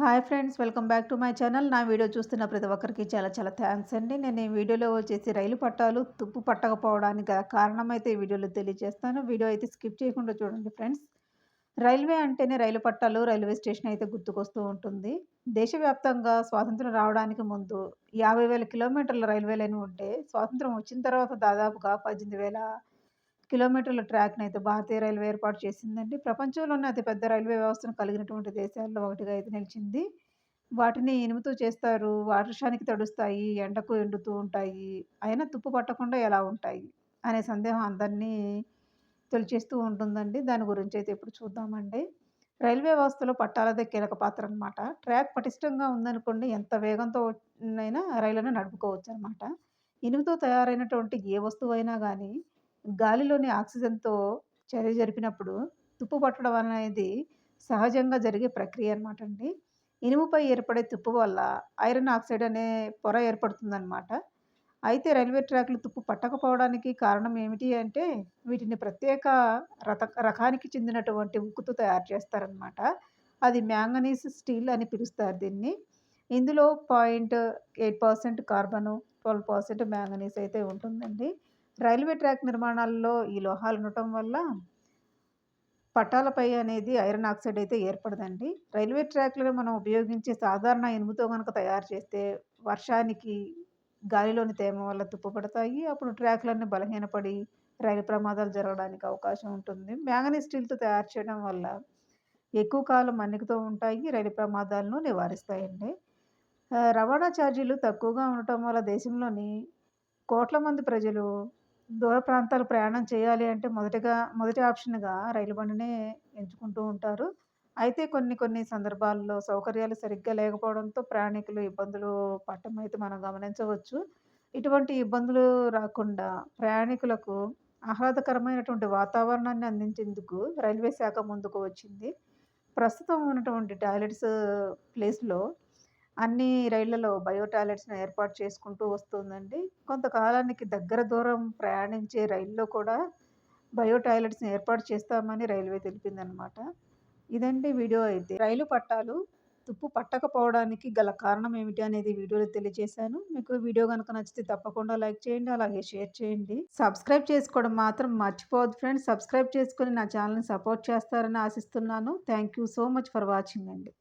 Hi friends welcome back to my channel. నా video చూస్తున్న ప్రతి ఒక్కరికి చాలా చాలా థ్యాంక్స్ అండి. నేను ఈ వీడియోలో వచ్చేసి రైలు పట్టాలు తుప్పు పట్టకపోవడానికి గల కారణం అయితే ఈ వీడియోలో తెలియజేస్తాను. వీడియో అయితే స్కిప్ చేయకుండా చూడండి ఫ్రెండ్స్. రైల్వే అంటేనే రైలు పట్టాలు రైల్వే స్టేషన్ అయితే గుర్తుకొస్తూ ఉంటుంది. దేశవ్యాప్తంగా స్వాతంత్రం రావడానికి ముందు యాభై వేల కిలోమీటర్ల రైల్వే లైన్ ఉంటే స్వాతంత్రం వచ్చిన తర్వాత దాదాపుగా పద్దెనిమిది వేల కిలోమీటర్ల ట్రాక్ను అయితే భారతీయ రైల్వే ఏర్పాటు చేసిందండి. ప్రపంచంలోనే అతిపెద్ద రైల్వే వ్యవస్థను కలిగినటువంటి దేశాల్లో ఒకటిగా అయితే నిలిచింది. వాటిని ఇనుముతో చేస్తారు. వర్షానికి తడుస్తాయి. ఎండకు ఎండుతూ ఉంటాయి. అయినా తుప్పు పట్టకుండా ఎలా ఉంటాయి? అనే సందేహం అందరినీ తొలిచేస్తూ ఉంటుందండి. దాని గురించి అయితే ఇప్పుడు చూద్దామండి. రైల్వే వ్యవస్థలో పట్టాలదే కీలక పాత్ర అనమాట. ట్రాక్ పటిష్టంగా ఉందనుకోండి ఎంత వేగంతో నైనా నడుపుకోవచ్చు నడుపుకోవచ్చనమాట. ఇనుముతో తయారైనటువంటి ఏ వస్తువైనా కానీ గాలిలోని ఆక్సిజన్‌తో చర్య జరిపినప్పుడు తుప్పు పట్టడం అనేది సహజంగా జరిగే ప్రక్రియ అనమాట అండి. ఇనుముపై ఏర్పడే తుప్పు వల్ల ఐరన్ ఆక్సైడ్ అనే పొర ఏర్పడుతుందనమాట. అయితే రైల్వే ట్రాక్‌లు తుప్పు పట్టకపోవడానికి కారణం ఏమిటి అంటే వీటిని ప్రత్యేక రత రకానికి చెందినటువంటి ఉక్కుతో తయారు చేస్తారనమాట. అది మ్యాంగనీస్ స్టీల్ అని పిలుస్తారు దీన్ని. ఇందులో 0.8% కార్బను, 12% మ్యాంగనీస్ అయితే ఉంటుందండి. రైల్వే ట్రాక్ నిర్మాణాల్లో ఈ లోహాలు ఉండటం వల్ల పట్టాలపై అనేది ఐరన్ ఆక్సైడ్ అయితే ఏర్పడదండి. రైల్వే ట్రాక్‌లను మనం ఉపయోగించే సాధారణ ఇనుముతో కనుక తయారు చేస్తే వర్షానికి, గాలిలోని తేమ వల్ల తుప్పుపడతాయి అప్పుడు ట్రాక్‌లన్నీ బలహీనపడి రైలు ప్రమాదాలు జరగడానికి అవకాశం ఉంటుంది. మ్యాంగనీస్ స్టీల్‌తో తయారు చేయడం వల్ల ఎక్కువ కాలం మన్నికతో ఉంటాయి. రైలు ప్రమాదాలను నివారిస్తాయండి. రవాణా ఛార్జీలు తక్కువగా ఉండటం వల్ల దేశంలోని కోట్ల మంది ప్రజలు దూర ప్రాంతాలు ప్రయాణం చేయాలి అంటే మొదటగా మొదటి ఆప్షన్‌గా రైలు బండినే ఎంచుకుంటూ ఉంటారు. అయితే కొన్ని కొన్ని సందర్భాల్లో సౌకర్యాలు సరిగ్గా లేకపోవడంతో ప్రయాణికులు ఇబ్బందులు పట్టడం అయితే మనం గమనించవచ్చు. ఇటువంటి ఇబ్బందులు రాకుండా ప్రయాణికులకు ఆహ్లాదకరమైనటువంటి వాతావరణాన్ని అందించేందుకు రైల్వే శాఖ ముందుకు వచ్చింది. ప్రస్తుతం ఉన్నటువంటి టాయిలెట్స్ ప్లేస్‌లో అన్ని రైళ్ళలో బయో టాయిలెట్స్‌ని ఏర్పాటు చేసుకుంటూ వస్తుందండి. కొంతకాలానికి దగ్గర దూరం ప్రయాణించే రైల్లో కూడా బయో టాయిలెట్స్‌ని ఏర్పాటు చేస్తామని రైల్వే తెలిపిందనమాట. ఇదండి వీడియో అయితే. రైలు పట్టాలు తుప్పు పట్టకపోవడానికి గల కారణం ఏమిటి అనేది వీడియోలో తెలియజేశాను. మీకు వీడియో కనుక నచ్చితే తప్పకుండా లైక్ చేయండి. అలాగే షేర్ చేయండి. సబ్స్క్రైబ్ చేసుకోవడం మాత్రం మర్చిపోవద్దు ఫ్రెండ్స్. సబ్స్క్రైబ్ చేసుకుని నా ఛానల్‌ని సపోర్ట్ చేస్తారని ఆశిస్తున్నాను. Thank you so much for watching అండి.